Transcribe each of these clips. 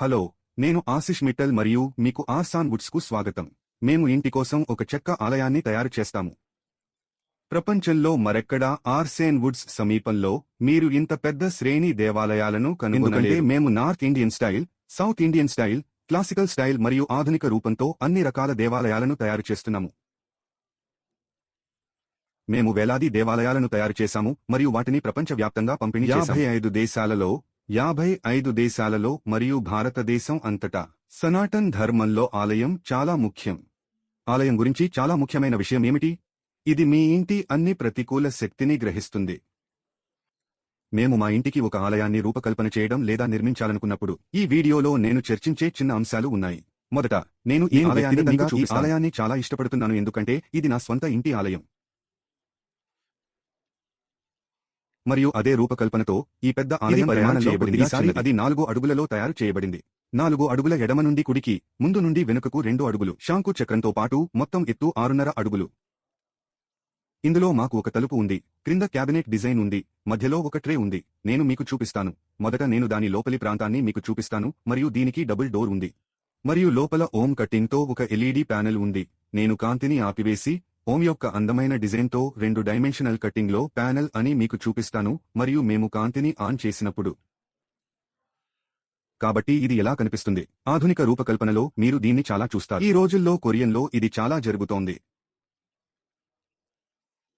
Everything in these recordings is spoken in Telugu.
హలో నేను ఆశిష్ మిట్టల్ మరియు మీకు ఆర్సాన్ వుడ్స్కు స్వాగతం. మేము ఇంటి కోసం ఒక చెక్క ఆలయాన్ని తయారు చేస్తాము. ప్రపంచంలో మరెక్కడా ఆర్సేన్ వుడ్స్ సమీపంలో మీరు ఇంత పెద్ద శ్రేణి దేవాలయాలను కనుగొనలేరు. మేము north Indian style south Indian style classical style మరియు ఆధునిక రూపంతో అన్ని రకాల దేవాలయాలను తయారు చేస్తున్నాము. మేము వేలాది దేవాలయాలను తయారు చేశాము మరియు వాటిని ప్రపంచవ్యాప్తంగా పంపిణీ యాభై ఐదు దేశాలలో యాభై ఐదు దేశాలలో మరియు భారతదేశం అంతటా సనాతన్ ధర్మంలో ఆలయం చాలా ముఖ్యం. ఆలయం గురించి చాలా ముఖ్యమైన విషయం ఏమిటి? ఇది మీ ఇంటి అన్ని ప్రతికూల శక్తిని గ్రహిస్తుంది. మేము మా ఇంటికి ఒక ఆలయాన్ని రూపకల్పన చేయడం లేదా నిర్మించాలనుకున్నప్పుడు ఈ వీడియోలో నేను చర్చించే చిన్న అంశాలు ఉన్నాయి. మొదట నేను ఈ ఆలయాన్ని చాలా ఇష్టపడుతున్నాను ఎందుకంటే ఇది నా స్వంత ఇంటి ఆలయం. మరియు అదే రూపకల్పనతో ఈ పెద్ద ఆలయం పరిమాణంలో పరిమాణం చేయబడింది. ఈసారి. అది నాలుగు అడుగులలో తయారు చేయబడింది. నాలుగు అడుగుల ఎడమ నుండి కుడికి ముందు నుండి వెనుకకు రెండు అడుగులు. శాంకు చక్రంతో పాటు మొత్తం ఎత్తు ఆరున్నర అడుగులు. ఇందులో మాకు ఒక తలుపు ఉంది. క్రింద క్యాబినెట్ డిజైన్ ఉంది. మధ్యలో ఒక ట్రే ఉంది. నేను మీకు చూపిస్తాను. మొదట నేను దాని లోపలి ప్రాంతాన్ని మీకు చూపిస్తాను. మరియు దీనికి డబుల్ డోర్ ఉంది. మరియు లోపల ఓం కట్టింగ్తో ఒక ఎల్ఈడి ప్యానెల్ ఉంది. నేను కాంతిని ఆపివేసి హోమ్ యొక్క అందమైన డిజైన్తో రెండు డైమెన్షనల్ కట్టింగ్లో ప్యానెల్ అని మీకు చూపిస్తాను మరియు మేము కాంతిని ఆన్ చేసినప్పుడు. కాబట్టి ఇది ఎలా కనిపిస్తుంది? ఆధునిక రూపకల్పనలో మీరు దీన్ని చాలా చూస్తారు. ఈ రోజుల్లో కొరియన్లో ఇది చాలా జరుగుతోంది.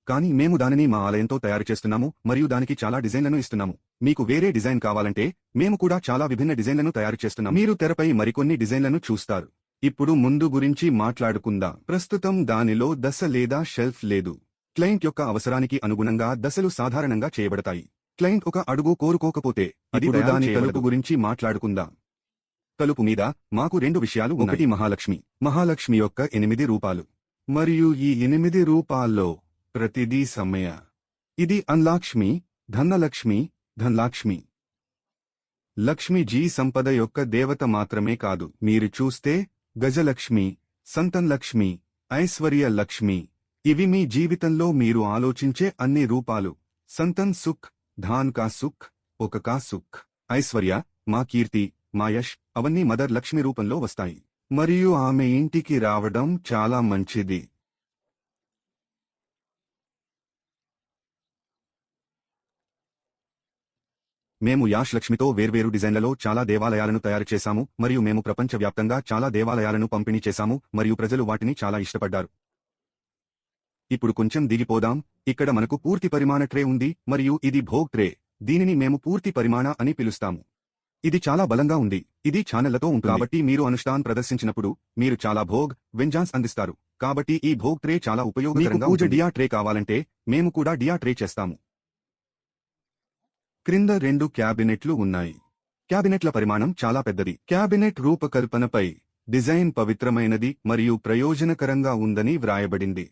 కానీ మేము దానిని మా ఆలయంతో తయారు చేస్తున్నాము మరియు దానికి చాలా డిజైన్లను ఇస్తున్నాము. మీకు వేరే డిజైన్ కావాలంటే మేము కూడా చాలా విభిన్న డిజైన్లను తయారు చేస్తున్నాము. మీరు తెరపై మరికొన్ని డిజైన్లను చూస్తారు. ఇప్పుడు ముందు గురించి మాట్లాడుకుందాం. ప్రస్తుతం దానిలో దశ లేదా షెల్ఫ్ లేదు. క్లయింట్ యొక్క అవసరానికి అనుగుణంగా దశలు సాధారణంగా చేయబడతాయి. క్లయింట్ ఒక అడుగు కోరుకోకపోతే అది దాని. తలుపు గురించి మాట్లాడుకుందాం. తలుపు మీద మాకు రెండు విషయాలు ఒకటి మహాలక్ష్మి. మహాలక్ష్మి యొక్క ఎనిమిది రూపాలు. మరియు ఈ ఎనిమిది రూపాల్లో ప్రతిదీ సమయ ఇది అన్లాక్ష్మి ధనలక్ష్మి ధనలాక్ష్మి. లక్ష్మి జీ సంపద యొక్క దేవత మాత్రమే కాదు. మీరు చూస్తే గజలక్ష్మి సంతన్లక్ష్మి ఐశ్వర్య లక్ష్మి. ఇవి మీ జీవితంలో మీరు ఆలోచించే అన్ని రూపాలు. సంతన్ సుఖ్ ధాన్ కా సుఖ్ ఒక కా సుఖ్. ఐశ్వర్య మా కీర్తి మా యష్ అవన్నీ మదర్ లక్ష్మి రూపంలో వస్తాయి. మరియు ఆమె ఇంటికి రావడం చాలా మంచిది. మేము యాష్ లక్ష్మితో వేర్వేరు డిజైన్లలో చాలా దేవాలయాలను తయారు చేశాము మరియు మేము ప్రపంచవ్యాప్తంగా చాలా దేవాలయాలను పంపిణీ చేశాము మరియు ప్రజలు వాటిని చాలా ఇష్టపడ్డారు. ఇప్పుడు కొంచెం దిగిపోదాం. ఇక్కడ మనకు పూర్తి పరిమాణ ట్రే ఉంది మరియు ఇది భోగ్ ట్రే. దీనిని మేము పూర్తి పరిమాణ అని పిలుస్తాము. ఇది చాలా బలంగా ఉంది. ఇది ఛానళ్ళతో ఉంటుంది. కాబట్టి మీరు అనుష్ఠాన్ ప్రదర్శించినప్పుడు మీరు చాలా భోగ్ వెంజాన్స్ అందిస్తారు. కాబట్టి ఈ భోగ్ ట్రే చాలా ఉపయోగకరంగా పూజ డియా ట్రే కావాలంటే మేము కూడా డియా ట్రే చేస్తాము. క్రింద రెండు క్యాబినెట్లు ఉన్నాయి. క్యాబినెట్ల పరిమాణం చాలా పెద్దది. క్యాబినెట్ రూపకల్పనపై డిజైన్ పవిత్రమైనది మరియు ప్రయోజనకరంగా ఉందని వ్రాయబడింది.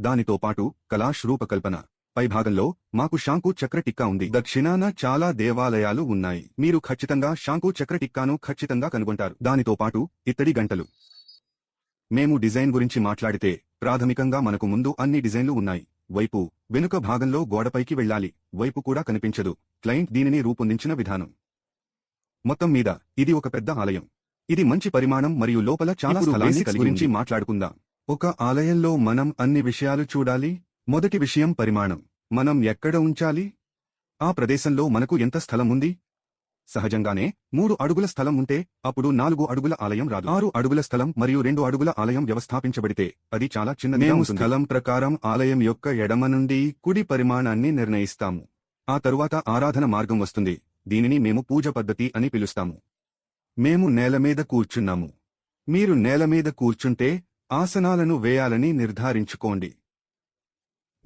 దానితో పాటు కలాష్ రూపకల్పన. పైభాగంలో మాకు శాంకు చక్ర టిక్కా ఉంది. దక్షిణాన చాలా దేవాలయాలు ఉన్నాయి. మీరు ఖచ్చితంగా శాంకు చక్ర టిక్కాను ఖచ్చితంగా కనుగొంటారు. దానితో పాటు ఇత్తడి గంటలు. మేము డిజైన్ గురించి మాట్లాడితే ప్రాథమికంగా మనకు ముందు అన్ని డిజైన్లు ఉన్నాయి. వైపు వెనుక భాగంలో గోడపైకి వెళ్ళాలి. వైపు కూడా కనిపించదు. క్లయింట్ దీనిని రూపొందించిన విధానం. మొత్తం మీద ఇది ఒక పెద్ద ఆలయం. ఇది మంచి పరిమాణం మరియు లోపల చాలా స్థలాన్ని గురించి మాట్లాడుకుందాం. ఒక ఆలయంలో మనం అన్ని విషయాలు చూడాలి. మొదటి విషయం పరిమాణం. మనం ఎక్కడ ఉంచాలి? ఆ ప్రదేశంలో మనకు ఎంత స్థలం ఉంది? సహజంగానే మూడు అడుగుల స్థలం ఉంటే అప్పుడు నాలుగు అడుగుల ఆలయం రాదు. ఆరు అడుగుల స్థలం మరియు రెండు అడుగుల ఆలయం వ్యవస్థాపించబడితే అది చాలా చిన్నది మేము స్థలం ప్రకారం ఆలయం యొక్క ఎడమ నుండి కుడి పరిమాణాన్ని నిర్ణయిస్తాము. ఆ తరువాత ఆరాధన మార్గం వస్తుంది. దీనిని మేము పూజ పద్ధతి అని పిలుస్తాము. మేము నేల మీద కూర్చున్నాము. మీరు నేల మీద కూర్చుంటే ఆసనాలను వేయాలని నిర్ధారించుకోండి.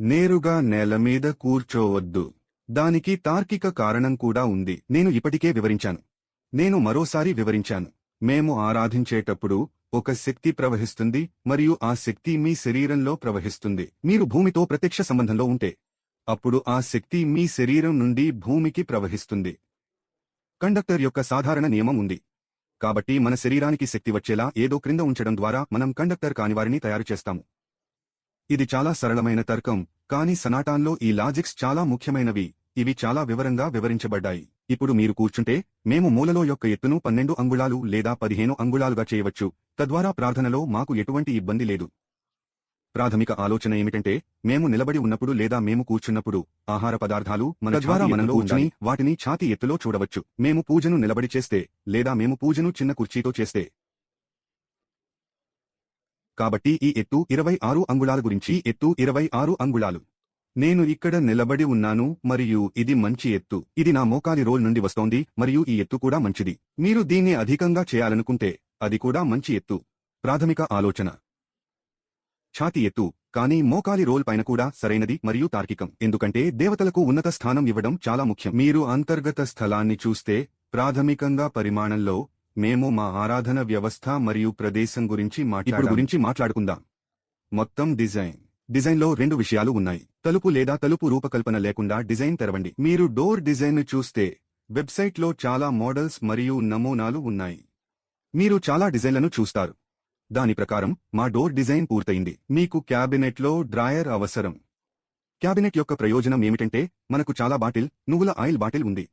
నేరుగా నేల మీద కూర్చోవద్దు. దానికి తార్కిక కారణం కూడా ఉంది. నేను ఇప్పటికే వివరించాను. నేను మరోసారి వివరించాను. మేము ఆరాధించేటప్పుడు ఒక శక్తి ప్రవహిస్తుంది మరియు ఆ శక్తి మీ శరీరంలో ప్రవహిస్తుంది. మీరు భూమితో ప్రత్యక్ష సంబంధంలో ఉంటే అప్పుడు ఆ శక్తి మీ శరీరం నుండి భూమికి ప్రవహిస్తుంది. కండక్టర్ యొక్క సాధారణ నియమం ఉంది. కాబట్టి మన శరీరానికి శక్తి వచ్చేలా ఏదో క్రింద ఉంచడం ద్వారా మనం కండక్టర్ కానివారిని తయారు చేస్తాము. ఇది చాలా సరళమైన తర్కం కానీ సనాటాన్లో ఈ లాజిక్స్ చాలా ముఖ్యమైనవి. ఇవి చాలా వివరంగా వివరించబడ్డాయి. ఇప్పుడు మీరు కూర్చుంటే మేము మూలలో యొక్క ఎత్తును పన్నెండు అంగుళాలు లేదా పదిహేను అంగుళాలుగా చేయవచ్చు. తద్వారా ప్రార్థనలో మాకు ఎటువంటి ఇబ్బంది లేదు. ప్రాథమిక ఆలోచన ఏమిటంటే మేము నిలబడి ఉన్నప్పుడు లేదా మేము కూర్చున్నప్పుడు ఆహార పదార్థాలు మన ద్వారా మనలో కూర్చుని వాటిని ఛాతీ ఎత్తులో చూడవచ్చు. మేము పూజను నిలబడి చేస్తే లేదా మేము పూజను చిన్న కుర్చీతో చేస్తే. కాబట్టి ఈ ఎత్తు ఇరవై ఆరు అంగుళాల గురించి ఎత్తు ఇరవై ఆరు అంగుళాలు. నేను ఇక్కడ నిలబడి ఉన్నాను మరియు ఇది మంచి ఎత్తు. ఇది నా మోకాలి రోల్ నుండి వస్తోంది మరియు ఈ ఎత్తు కూడా మంచిది. మీరు దీన్ని అధికంగా చేయాలనుకుంటే అది కూడా మంచి ఎత్తు. ప్రాథమిక ఆలోచన. ఛాతి ఎత్తు. కానీ మోకాలి రోల్ పైన కూడా సరైనది మరియు తార్కికం. ఎందుకంటే దేవతలకు ఉన్నత స్థానం ఇవ్వడం చాలా ముఖ్యం. మీరు అంతర్గత స్థలాన్ని చూస్తే ప్రాథమికంగా పరిమాణంలో మేము మా ఆరాధన వ్యవస్థ మరియు ప్రదేశం గురించి మాట్లాడు గురించి మాట్లాడుకుందాం. మొత్తం డిజైన్. డిజైన్లో రెండు విషయాలు ఉన్నాయి. తలుపు లేదా తలుపు రూపకల్పన లేకుండా డిజైన్ తెరవండి. మీరు డోర్ డిజైన్ చూస్తే వెబ్సైట్లో చాలా మోడల్స్ మరియు నమూనాలు ఉన్నాయి. మీరు చాలా డిజైన్లను చూస్తారు. దాని ప్రకారం మా డోర్ డిజైన్ పూర్తయింది. మీకు క్యాబినెట్లో డ్రాయర్ అవసరం. క్యాబినెట్ యొక్క ప్రయోజనం ఏమిటంటే మనకు చాలా బాటిల్ నువ్వుల ఆయిల్ బాటిల్ ఉంది.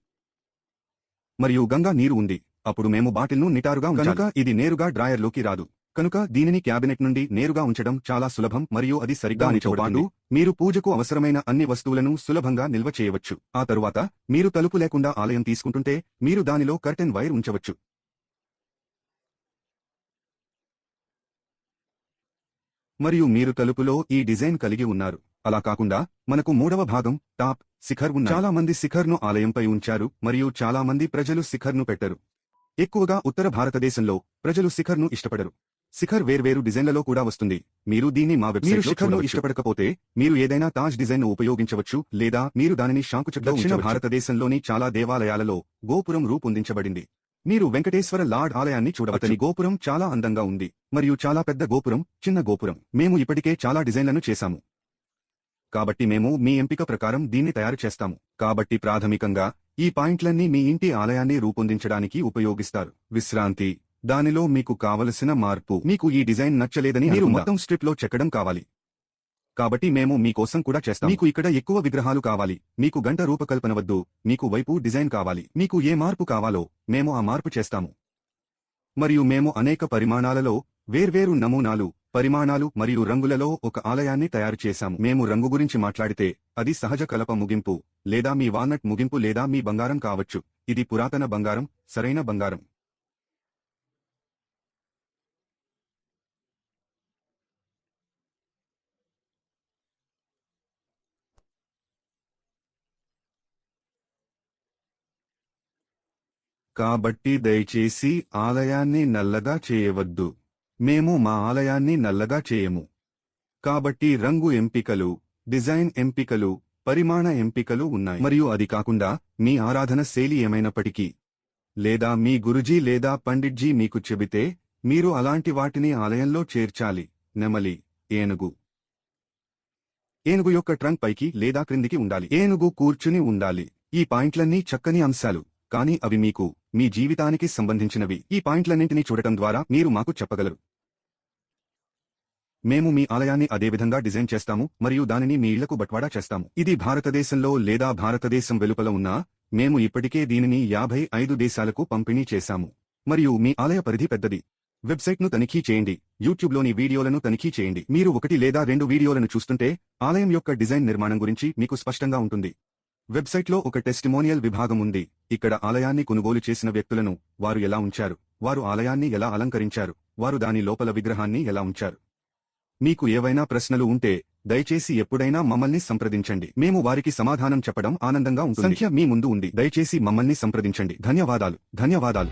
మరియు గంగా నీరు ఉంది. అప్పుడు మేము బాటిల్ను నిటారుగా కనుక ఇది నేరుగా డ్రాయర్లోకి రాదు. కనుక దీనిని క్యాబినెట్ నుండి నేరుగా ఉంచడం చాలా సులభం మరియు అది సరిగ్గా నిలబడుతుంది మీరు పూజకు అవసరమైన అన్ని వస్తువులను సులభంగా నిల్వ చేయవచ్చు. ఆ తరువాత మీరు తలుపు లేకుండా ఆలయం తీసుకుంటుంటే మీరు దానిలో కర్టెన్ వైర్ ఉంచవచ్చు. మరియు మీరు తలుపులో ఈ డిజైన్ కలిగి ఉన్నారు. అలా కాకుండా మనకు మూడవ భాగం టాప్ శిఖర్ ఉన్న చాలా మంది శిఖర్ను ఆలయంపై ఉంచారు మరియు చాలా మంది ప్రజలు శిఖర్ను పెట్టరు. ఎక్కువగా ఉత్తర భారతదేశంలో ప్రజలు శిఖర్ను ఇష్టపడరు. శిఖర్ వేర్వేరు డిజైన్లలో కూడా వస్తుంది. మీరు దీన్ని మా వెబ్సైట్ శిఖర్ను ఇష్టపడకపోతే మీరు ఏదైనా తాజ్ డిజైన్ను ఉపయోగించవచ్చు లేదా మీరు దానిని శాంకుచక్ర దక్షిణ భారతదేశంలోని చాలా దేవాలయాలలో గోపురం రూపొందించబడింది. మీరు వెంకటేశ్వర లార్డ్ ఆలయాన్ని చూడవచ్చని గోపురం చాలా అందంగా ఉంది మరియు చాలా పెద్ద గోపురం చిన్న గోపురం. మేము ఇప్పటికే చాలా డిజైన్లను చేశాము. కాబట్టి మేము మీ ఎంపిక ప్రకారం దీన్ని తయారు చేస్తాము. కాబట్టి ప్రాథమికంగా ఈ పాయింట్లన్నీ మీ ఇంటి ఆలయాన్ని రూపొందించడానికి ఉపయోగిస్తారు. విశ్రాంతి. దానిలో మీకు కావలసిన మార్పు. మీకు ఈ డిజైన్ నచ్చలేదని మీరు మొత్తం స్ట్రిప్లో చెక్కడం కావాలి. కాబట్టి మేము మీకోసం కూడా చేస్తాం. మీకు ఇక్కడ ఎక్కువ విగ్రహాలు కావాలి. మీకు గంట రూపకల్పన వద్దు. మీకు వైపు డిజైన్ కావాలి. మీకు ఏ మార్పు కావాలో మేము ఆ మార్పు చేస్తాము. మరియు మేము అనేక పరిమాణాలలో వేర్వేరు నమూనాలు పరిమాణాలు మరియు రంగులలో ఒక ఆలయాన్ని తయారు చేశాము. మేము రంగు గురించి మాట్లాడితే అది సహజ కలప ముగింపు లేదా మీ వాల్నట్ ముగింపు లేదా మీ బంగారం కావచ్చు. ఇది పురాతన బంగారం సరైన బంగారం. కాబట్టి దయచేసి ఆలయాన్ని నల్లగా చేయవద్దు. మేము మా ఆలయాన్ని నల్లగా చేయము. కాబట్టి రంగు ఎంపికలు డిజైన్ ఎంపికలు పరిమాణ ఎంపికలు ఉన్నాయి. మరియు అది కాకుండా మీ ఆరాధన శైలి ఏమైనప్పటికీ లేదా మీ గురుజీ లేదా పండిట్జీ మీకు చెబితే మీరు అలాంటి వాటిని ఆలయంలో చేర్చాలి. నెమలి ఏనుగు. ఏనుగు యొక్క ట్రంక్ పైకి లేదా క్రిందికి ఉండాలి. ఏనుగు కూర్చుని ఉండాలి. ఈ పాయింట్లన్నీ చక్కని అంశాలు. కానీ అవి మీకు మీ జీవితానికి సంబంధించినవి. ఈ పాయింట్లన్నింటినీ చూడటం ద్వారా మీరు మాకు చెప్పగలరు. మేము మీ ఆలయాన్ని అదే విధంగా డిజైన్ చేస్తాము మరియు దానిని మీ ఇళ్ళకు బట్వాడా చేస్తాము. ఇది భారతదేశంలో లేదా భారతదేశం వెలుపల ఉన్నా మేము ఇప్పటికే దీనిని యాభై ఐదు దేశాలకు పంపిణీ చేశాము. మరియు మీ ఆలయ పరిధి పెద్దది. వెబ్సైట్ను తనిఖీ చేయండి. యూట్యూబ్లోని వీడియోలను తనిఖీ చేయండి. మీరు ఒకటి లేదా రెండు వీడియోలను చూస్తుంటే ఆలయం యొక్క డిజైన్ నిర్మాణం గురించి మీకు స్పష్టంగా ఉంటుంది. వెబ్సైట్లో ఒక టెస్టిమోనియల్ విభాగం ఉంది. ఇక్కడ ఆలయాన్ని కొనుగోలు చేసిన వ్యక్తులను వారు ఎలా ఉంచారు? వారు ఆలయాన్ని ఎలా అలంకరించారు? వారు దాని లోపల విగ్రహాన్ని ఎలా ఉంచారు? మీకు ఏవైనా ప్రశ్నలు ఉంటే దయచేసి ఎప్పుడైనా మమ్మల్ని సంప్రదించండి. మేము వారికి సమాధానం చెప్పడం ఆనందంగా ఉంటుంది. సంఖ్య మీ ముందు ఉంది. దయచేసి మమ్మల్ని సంప్రదించండి. ధన్యవాదాలు. ధన్యవాదాలు.